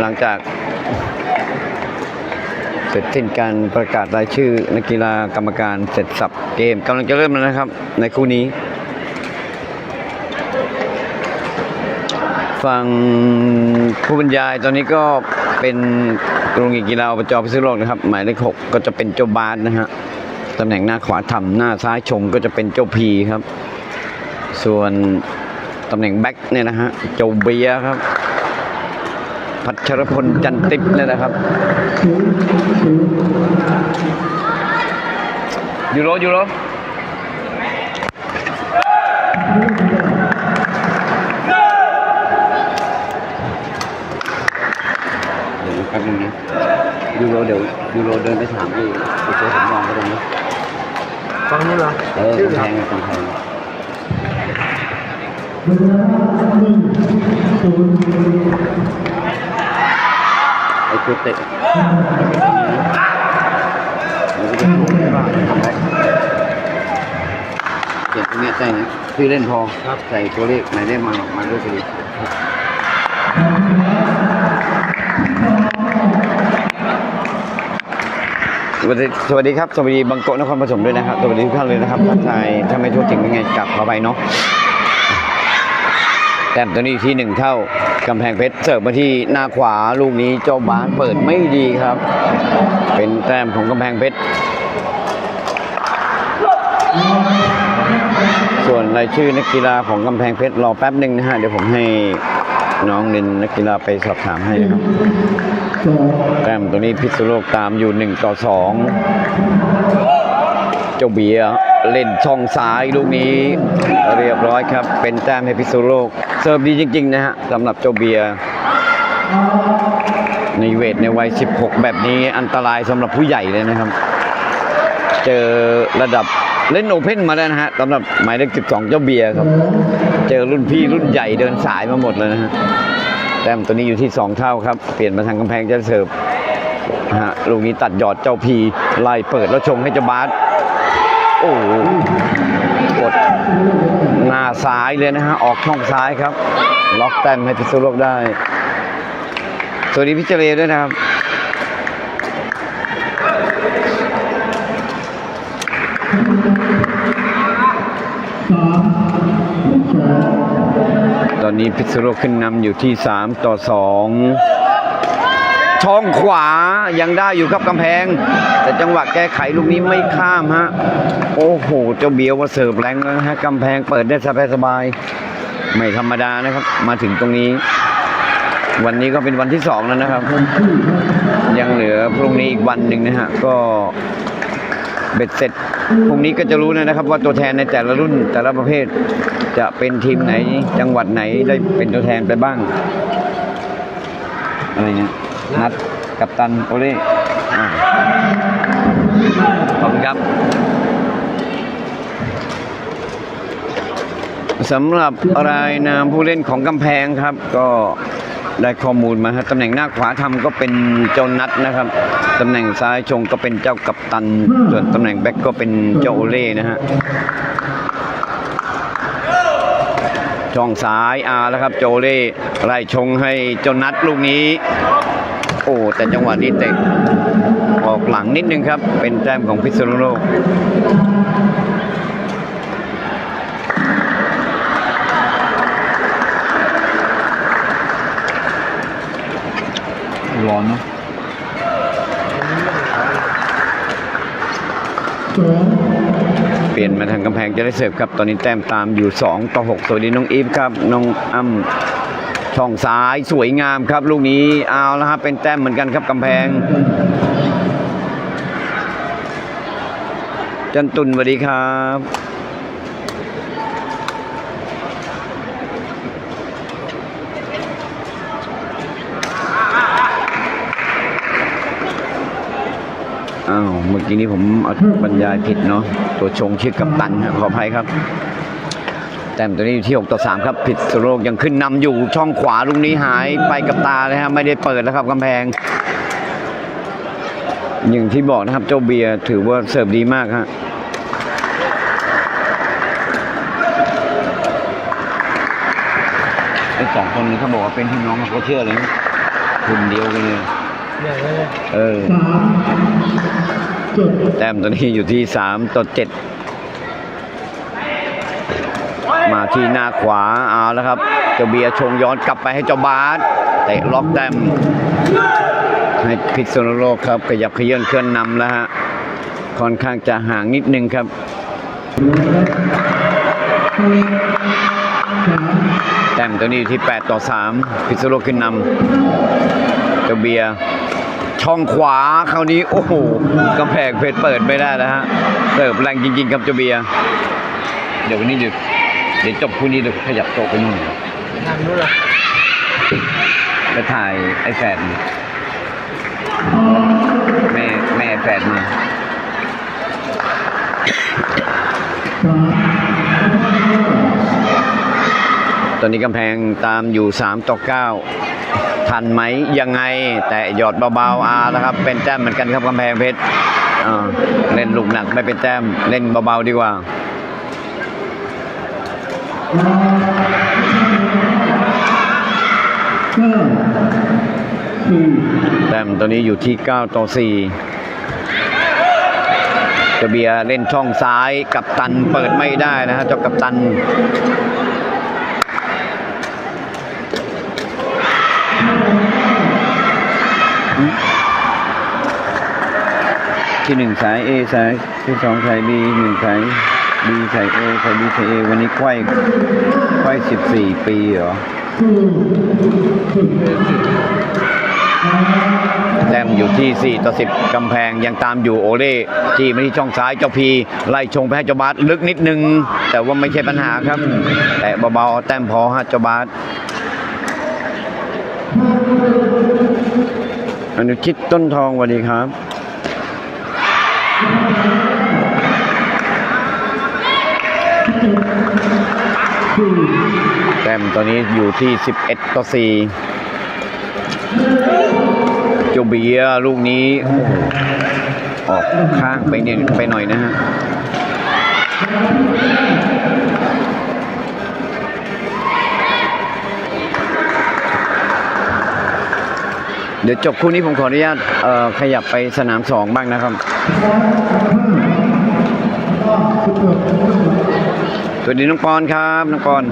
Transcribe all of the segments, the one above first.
หลังจากเสร็จสิ้นการประกาศรายชื่อนักกีฬากรรมการเสร็จสับเกมกำลังจะเริ่มแล้วนะครับ ในคู่นี้ ฝั่งผู้บรรยายตอนนี้ก็เป็นโรงเรียนกีฬาอบจพิษณุโลกนะครับ หมายเลขหกก็จะเป็นเจ้าบาสนะฮะตำแหน่งหน้าขวาทำหน้าซ้ายชงก็จะเป็นเจ้าพีครับ ส่วนตำแหน่งแบ็คเนี่ยนะฮะเจ้าเบียครับ พัชรพลจันติปเนี่ยนะครับ ยูโรยูโรเดี๋ยวแป๊บนึงนะยูโรเดี๋ยวยูโรเดินไปถามพี่ไอ้ตัวผมมองก็ได้นะฟังนู้นเหรอเออชื่อกำเหแพรองอะกำแพงไอ้ตัวเตะมันก็จะถูกใช่ป่ะเขียนตรงนี้ใช่นะชื่อเล่นพอครับใส่ตัวเลขหมายเลขมามาด้วยพอดีสวัสดีสวัสดีครับ สวัสดีบางโกะนครปฐมด้วยนะครับ สวัสดีทุกท่านเลยนะครับทักทายถ้าไม่ทั่วถึงยังไงกลับเข้าไปเนาะ แต้มตัวนี้ที่หนึ่งเท่ากำแพงเพชรเสิร์ฟมาที่หน้าขวาลูกนี้เจ้าบาสเปิดไม่ดีครับ เป็นแต้มของกำแพงเพชรส่วนรายชื่อนักกีฬาของกำแพงเพชรรอแป๊บหนึ่งนะฮะเดี๋ยวผมให้น้องนินนักกีฬาไปสอบถามให้นะครับแต้มตัวนี้พิษณุโลกตามอยู่หนึ่งต่อสอง จ้าเบียเล่นช่องซ้ายลูกนี้เรียบร้อยครับ เป็นแต้มให้พิษณุโลก เสิร์ฟดีจริง ๆ นะฮะสำหรับเจ้าเบียในเวทในวัย 16 แบบนี้อันตรายสำหรับผู้ใหญ่เลยนะครับ เจอระดับเล่นโอเพ่นมาแล้วนะฮะสำหรับหมายเลข 12 เจ้าเบียร์ครับ เจอรุ่นพี่รุ่นใหญ่เดินสายมาหมดเลยนะฮะแต้มตัวนี้อยู่ที่ 2 เท่าครับ เปลี่ยนมาทางกำแพงจะเสิร์ฟฮะลูกนี้ตัดยอดเจ้าพีไล่เปิดแล้วชงให้เจ้าบาส โอ้กดหน้าซ้ายเลยนะฮะ ออกช่องซ้ายครับ ล็อกแต้มให้พิษณุโลกได้ สวัสดีพิจเรด้วยนะครับตอนนี้พิษณุโลกขึ้นนำอยู่ที่ 3 ต่อ 2 ช่องขวายังได้อยู่ครับกำแพง แต่จังหวะแก้ไขลูกนี้ไม่ข้ามฮะ โอ้โห เจ้าเบียวว่าเสิร์ฟแรงแล้วนะฮะกำแพงเปิดได้สบายๆไม่ธรรมดานะครับ มาถึงตรงนี้ วันนี้ก็เป็นวันที่สองแล้วนะครับ ยังเหลือพรุ่งนี้อีกวันหนึ่งนะฮะก็เบ็ดเสร็จพรุ่งนี้ก็จะรู้นะครับ ว่าตัวแทนในแต่ละรุ่นแต่ละประเภท จะเป็นทีมไหนจังหวัดไหนได้เป็นตัวแทนไปบ้าง อะไรเงี้ย นัดกับตันโอเล่อ่าขอบคุณครับสำหรับรายนามผู้เล่นของกำแพงครับ ก็ได้ข้อมูลมาฮะตำแหน่งหน้าขวาทำก็เป็นเจ้านัดนะครับตำแหน่งซ้ายชงก็เป็นเจ้ากัปตัน ส่วนตำแหน่งแบ็กก็เป็นเจ้าโอเล่นะฮะช่องซ้ายอาแล้วครับ โจเล่ไล่ชงให้เจ้านัดลูกนี้ โอ้แต่จังหวะนี้เตะออกหลังนิดนึงครับ เป็นแต้มของพิษณุโลกร้อนเนาะเปลี่ยนมาทางกำแพงจะได้เสิร์ฟครับ ตอนนี้แต้มตามอยู่ 2 ต่อ6สวัสดีน้องอีฟครับ น้องอ้ำ ช่องซ้ายสวยงามครับ ลูกนี้เอาแล้วครับเป็นแต้มเหมือนกันครับกำแพง จันตุนสวัสดีครับอ้าวเมื่อกี้นี้ผมบรรยายผิดเนาะตัวชงชื่อกัปตันขออภัยครับ ต้มตัวนี้อยู่ที่ 6 ต่อ 3 ครับ ผิดสโลกยังขึ้นนำอยู่ช่องขวาลูกนี้หายไปกับตาเลยฮะไม่ได้เปิดแล้วครับกำแพง อย่างที่บอกนะครับเจ้าเบียร์ถือว่าเสิร์ฟดีมากฮะไอ้สองคนนี้เขาบอกว่าเป็นพี่น้องเขาก็เชื่อเลยนะคุณเดียวกันเลยใหญ่เลยเออแต้มตัวนี้อยู่ที่สามต่อเจ็ด มาที่หน้าขวาเอาแล้วครับเจ้าเบียร์ชงย้อนกลับไปให้เจ้าบาสเตะล็อกแต้มให้พิษณุโลกครับขยับขยื่นเคลื่อนนำแล้วฮะค่อนข้างจะห่างนิดนึงครับแต้มตัวนี้อยู่ที่ 8 ต่อ 3 พิษณุโลกขึ้นนำเจ้าเบียร์ช่องขวาคราวนี้โอ้โหกำแพงเพชรเปิดไม่ได้แล้วฮะเสิร์ฟแรงจริงๆครับเจ้าเบียร์เดี๋ยววันนี้เดี๋ยว เดี๋ยวจบคู่นี้เดี๋ยวขยับโต๊ะไปนู่นทางนู้นเหรอไปถ่ายไอ้แฟดมาแม่แม่แฟดมาตอนนี้กำแพงตามอยู่ 3 ต่อ 9 ทันไหมยังไง แต่หยอดเบาๆอาแล้วครับ เป็นแต้มเหมือนกันครับกำแพงเพชรอ่าเล่นลูกหนักไม่เป็นแต้ม เล่นเบาๆดีกว่า แต้มตัวนี้อยู่ที่ 9 ต่อ4เจาเบียเล่นช่องซ้ายกับตันเปิดไม่ได้นะฮะเจ้ากับตันที่หนึ่งสาย A สายที่สองสาย B หนึ่งสาย B สาย A สาย B สาย A วันนี้ไขว้ไขว้สิบสี่ปีเหรอแต้มอยู่ที่ 4 ต่อ 10 กำแพงยังตามอยู่โอเล่จี้มาที่ช่องซ้ายเจ้าพี ไล่ชงไปให้เจ้าบาสลึกนิดนึง แต่ว่าไม่ใช่ปัญหาครับ แต่เบาๆแต้มพอฮะเจ้าบาสอนุชิตต้นทองสวัสดีครับ แต้มตอนนี้อยู่ที่ 11 ต่อ 4 เจ้าเบียลูกนี้ออกข้างไปเนี่ยไปหน่อยนะฮะเดี๋ยวจบคู่นี้ผมขออนุญาตขยับไปสนามสองบ้างนะครับ สวัสดีน้องปอนครับน้องปอน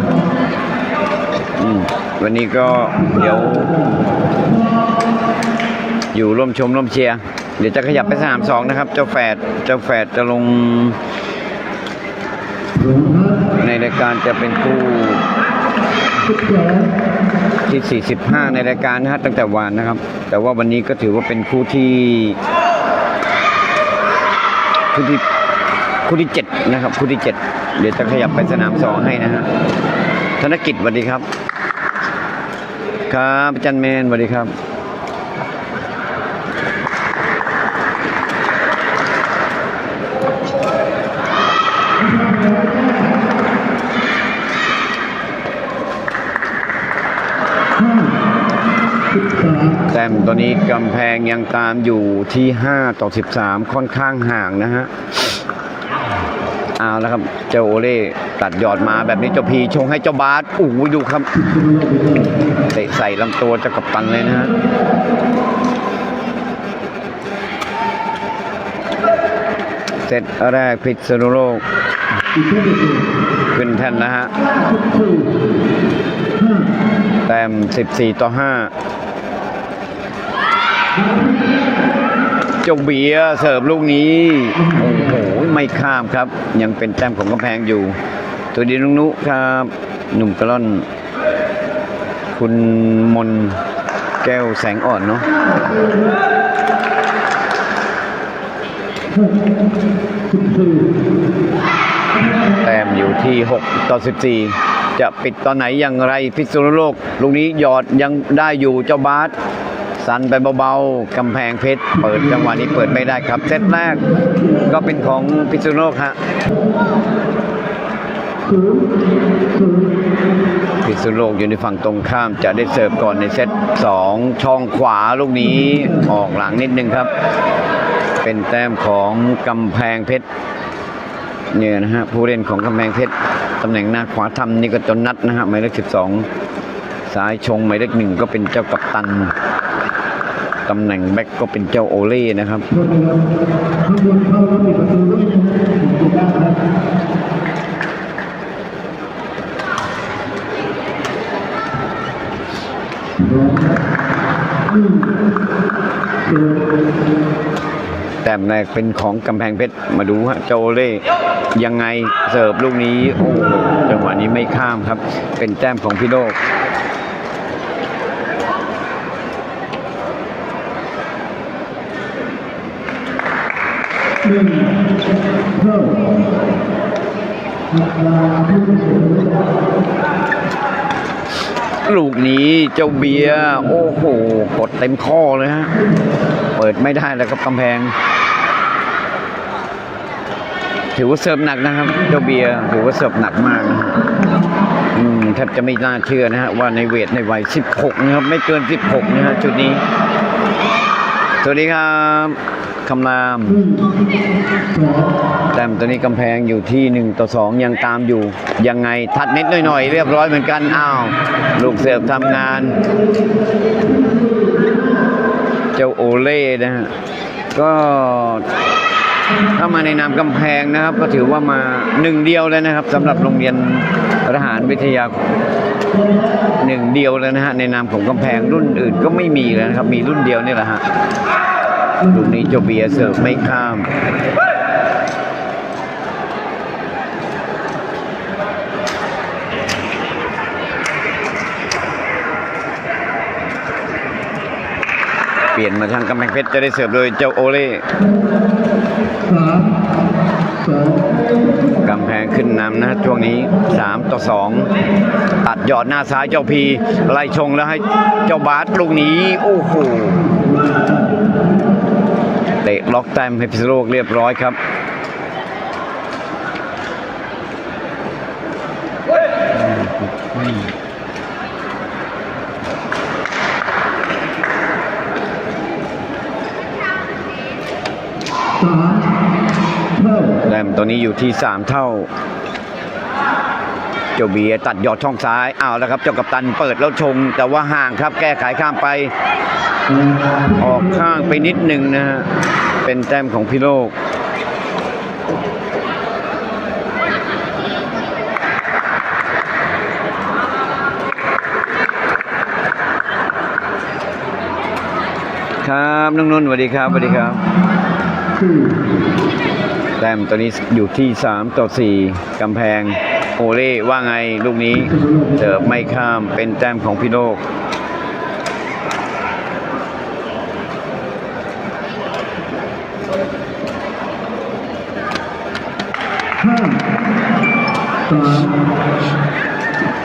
อวันนี้ก็เดี๋ยว อยู่ร่วมชมร่วมเชียร์เดี๋ยวจะขยับไปสนามสองนะครับ เจ้าแฝดเจ้าแฝดจะลง ในรายการจะเป็นคู่ที่ 45 ในรายการนะฮะตั้งแต่วานนะครับ แต่ว่าวันนี้ก็ถือว่าเป็นคู่ที่คู่ที่ คู่ที่7นะครับคู่ที่7เดี๋ยวจะขยับไปสนามสองให้นะฮะธนกิจสวัสดีครับ ครับอาจันแมนสวัสดีครับแต้มตัวนี้กำแพงยังตามอยู่ที่ 5 ต่อ 13 ค่อนข้างห่างนะฮะ เอาแล้วครับเจ้าโอเล่ตัดยอดมาแบบนี้เจ้าพีชงให้เจ้าบาสโอ้โหดูครับเตะใส่ลำตัวเจ้ากัปตันเลยนะฮะเซตแรกพิษณุโลก ขึ้นแท่นนะฮะ แต้ม 14 ต่อ 5 เจ้าเบียร์เสิร์ฟลูกนี้ โอ้โห ไม่ข้ามครับ ยังเป็นแต้มของกำแพงอยู่ ตัวดีนุนุครับ หนุ่มกระล่อน คุณมนแก้วแสงอ่อนเนาะแต้มอยู่ที่ 6 ต่อ 14 จะปิดตอนไหนอย่างไรพิษณุโลก ลูกนี้หยอดยังได้อยู่เจ้าบาส สันไปเบาๆ กำแพงเพชร เปิดจังหวะนี้เปิดไม่ได้ครับ เซตแรกก็เป็นของพิษณุโลกฮะพิษณุโลกอยู่ในฝั่งตรงข้ามจะได้เสิร์ฟก่อนในเซต2ช่องขวาลูกนี้ออกหลังนิดนึงครับ เป็นแต้มของกำแพงเพชรเนี่ยนะฮะผู้เล่นของกำแพงเพชรตำแหน่งหน้าขวาทำนี่ก็จนนัดนะฮะหมายเลขสิบสองซ้ายชงหมายเลขหนึ่งก็เป็นเจ้ากัปตัน ตำแหน่งแบ็กก็เป็นเจ้าโอเล่นะครับแต้มแรกเป็นของกำแพงเพชรมาดูฮะเจ้าโอเล่ยังไงเสิร์ฟลูกนี้โอ้จังหวะนี้ไม่ข้ามครับ เป็นแต้มของพี่โลก ลูกนี้เจ้าเบียร์โอ้โหกดเต็มข้อเลยฮะ เปิดไม่ได้แล้วครับกำแพง ถือว่าเสิร์ฟหนักนะครับ เจ้าเบียร์ถือว่าเสิร์ฟหนักมากนะอืมแทบจะไม่น่าเชื่อนะฮะว่าในเวทในวัย 16 นะครับ ไม่เกิน 16 นะฮะจุดนี้ สวัสดีครับ คำราม แต้มตัวนี้กำแพงอยู่ที่ 1 ต่อ 2 ยังตามอยู่ ยังไงทัดเน็ตหน่อยๆ เรียบร้อยเหมือนกัน อ้าว ลูกเสิร์ฟทำงาน เจ้าโอเล่นะฮะ ก็ถ้ามาในนามกำแพงนะครับ ก็ถือว่ามาหนึ่งเดียวเลยนะครับสำหรับโรงเรียนทหารวิทยาหนึ่งเดียวเลยนะฮะในนามของกำแพงรุ่นอื่นก็ไม่มีเลยนะครับ มีรุ่นเดียวนี่แหละฮะ ลูกนี้เจ้าเบียร์เสิร์ฟไม่ข้ามเปลี่ยนมาทางกำแพงเพชรจะได้เสิร์ฟโดยเจ้าโอเล่กำแพงขึ้นนำนะช่วงนี้ 3 ต่อ 2 ตัดยอดหน้าซ้ายเจ้าพีไล่ชงแล้วให้เจ้าบาสลูกนี้ โอ้โห เตะล็อกแต้มให้พิษณุโลกเรียบร้อยครับแต้มตัวนี้อยู่ที่ 3 เท่าเจ้าเบียตัดยอดช่องซ้ายเอาแล้วครับเจ้ากัปตันเปิดแล้วชง แต่ว่าห่างครับแก้ไขข้ามไป ออกข้างไปนิดหนึ่งนะฮะเป็นแต้มของพี่โลกครับน้องนุ่นสวัสดีครับสวัสดีครับ แต้มตัวนี้อยู่ที่ 3 ต่อ 4กำแพง โอเล่ว่าไงลูกนี้เสิร์ฟไม่ข้ามเป็นแต้มของพี่โลก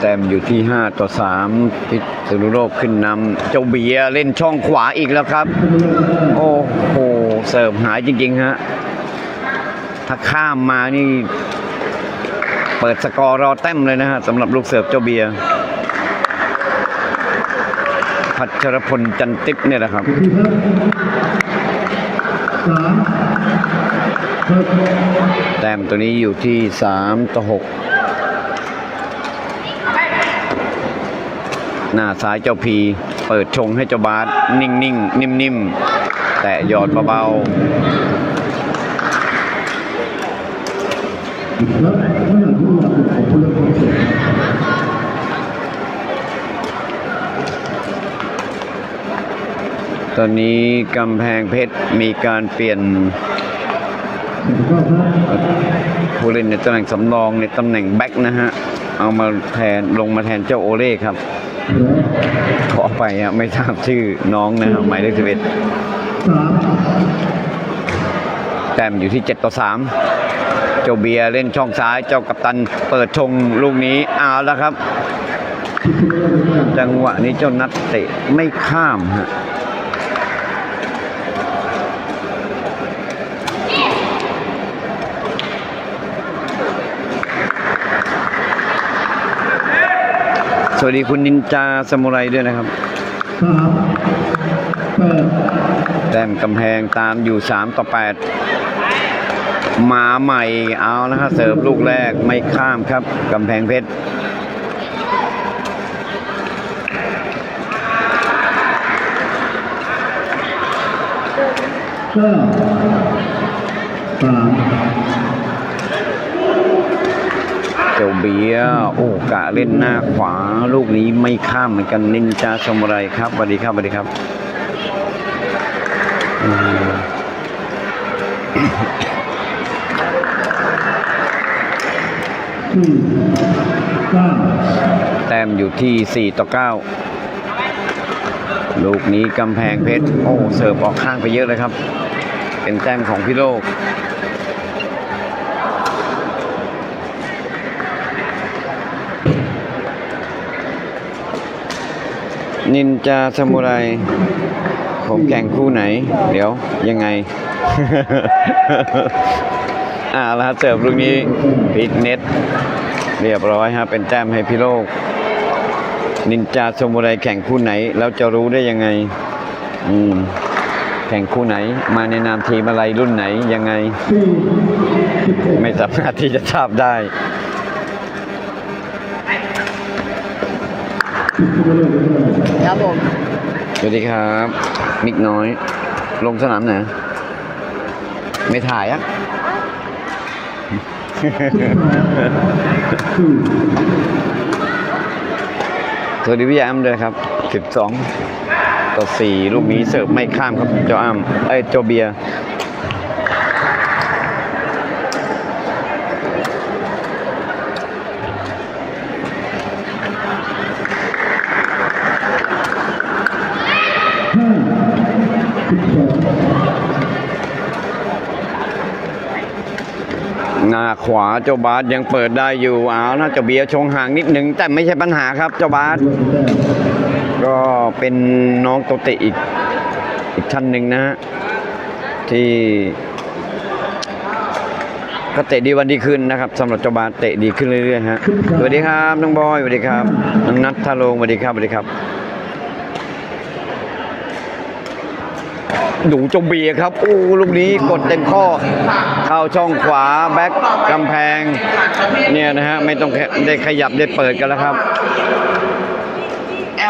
แต้มอยู่ที่ 5 ต่อ 3 พิษณุโลกขึ้นนำเจ้าเบียเล่นช่องขวาอีกแล้วครับ โอ้โห เสิร์ฟหายจริง ๆ ฮะ ถ้าข้ามมานี่ เปิดสกอร์รอแต้มเลยนะฮะสำหรับลูกเสิร์ฟเจ้าเบียร์พัชรพลจันติปเนี่ยแหละครับแต้มตัวนี้อยู่ที่ 3 ต่อ 6 หน้าซ้ายเจ้าพี เปิดชงให้เจ้าบาสนิ่งๆนิ่มๆ แต่หยอดเบาๆ ตอนนี้กำแพงเพชรมีการเปลี่ยนผู้เล่นในตำแหน่งสำรองในตำแหน่งแบ็คนะฮะ เอามาแทนลงมาแทนเจ้าโอเล่ครับ ขอไปอะไม่ทราบชื่อน้องนะหมายเลขสิบเอ็ดแต้มอยู่ที่ 7 ต่อ 3 เจ้าเบียเล่นช่องซ้ายเจ้ากัปตันเปิดชงลูกนี้เอาแล้วครับ จังหวะนี้เจ้านัดเตะไม่ข้ามฮะ สวัสดีคุณนินจาสมุไรด้วยนะครับ แต้มกำแพงตามอยู่3ต่อ8มาใหม่เอานะฮะเสิร์ฟลูกแรกไม่ข้ามครับกำแพงเพชรห้าสาม เจ้าเบีย โอ้กะเล่นหน้าขวา ลูกนี้ไม่ข้ามเหมือนกันนินจาสมไรครับสวัสดีครับสวัสดีครับแต้มอยู่ที่ 4 ต่อ 9 ลูกนี้กำแพงเพชร โอ้ เสิร์ฟออกข้างไปเยอะเลยครับ เป็นแต้มของพี่โลก นินจาซามูไร ผมแข่งคู่ไหน เดี๋ยวยังไง อ่าแล้วเสิร์ฟลูกนี้ปิดเน็ต เรียบร้อยฮะเป็นแต้มให้พี่โลก นินจาซามูไรแข่งคู่ไหน แล้วจะรู้ได้ยังไง อืมแข่งคู่ไหน มาในนามทีมอะไรรุ่นไหนยังไงสี่สิบเอ็ดไม่สามารถที่จะทราบได้ สิบเอ็ด ครับผมสวัสดีครับ มิกน้อย ลงสนามไหนไม่ถ่ายอะสวัสดีพี่แอมด้วยครับ12 ต่อ 4 ลูกนี้เสิร์ฟไม่ข้ามครับเจ้าอ้ามเอ้ยเจ้าเบียร์ ขวาเจ้าบาสยังเปิดได้อยู่อ้าวนะเจ้าเบียร์ชงห่างนิดหนึ่งแต่ไม่ใช่ปัญหาครับ เจ้าบาสก็เป็นน้องโตเตอีกอีกท่านหนึ่งนะฮะที่ก็เตะดีวันดีขึ้นนะครับสำหรับเจ้าบาสเตะดีขึ้นเรื่อยๆฮะสวัสดีครับน้องบอยสวัสดีครับน้องนัททาโรงสวัสดีครับสวัสดีครับ ดูจงเบียครับอู้ลูกนี้กดเต็มข้อ เข้าช่องขวาแบ็คกำแพง เนี่ยนะฮะ ไม่ต้องได้ขยับได้เปิดกันแล้วครับ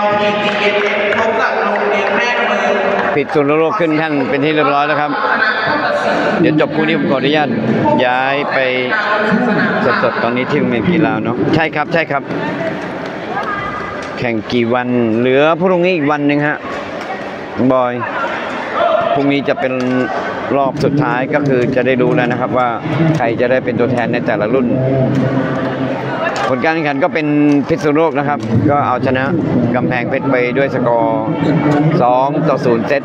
LPGA พบกับโรงเรียนแม่เมืองผิดสุนโลกขึ้นแท่นเป็นที่เรียบร้อยแล้วครับ เดี๋ยวจบคู่นี้ผมขออนุญาตย้ายไปสดๆตอนนี้ที่โรงเรียนกีฬาเนาะใช่ครับใช่ครับ แข่งกี่วันเหลือพรุ่งนี้อีกวันหนึ่งฮะบอย พรุ่งนี้จะเป็นรอบสุดท้ายก็คือจะได้รู้แล้วนะครับว่าใครจะได้เป็นตัวแทนในแต่ละรุ่น ผลการแข่งขันก็เป็นพิษณุโลกนะครับ ก็เอาชนะกำแพงเพชรไปด้วยสกอร์ 2 ต่อ 0 เซต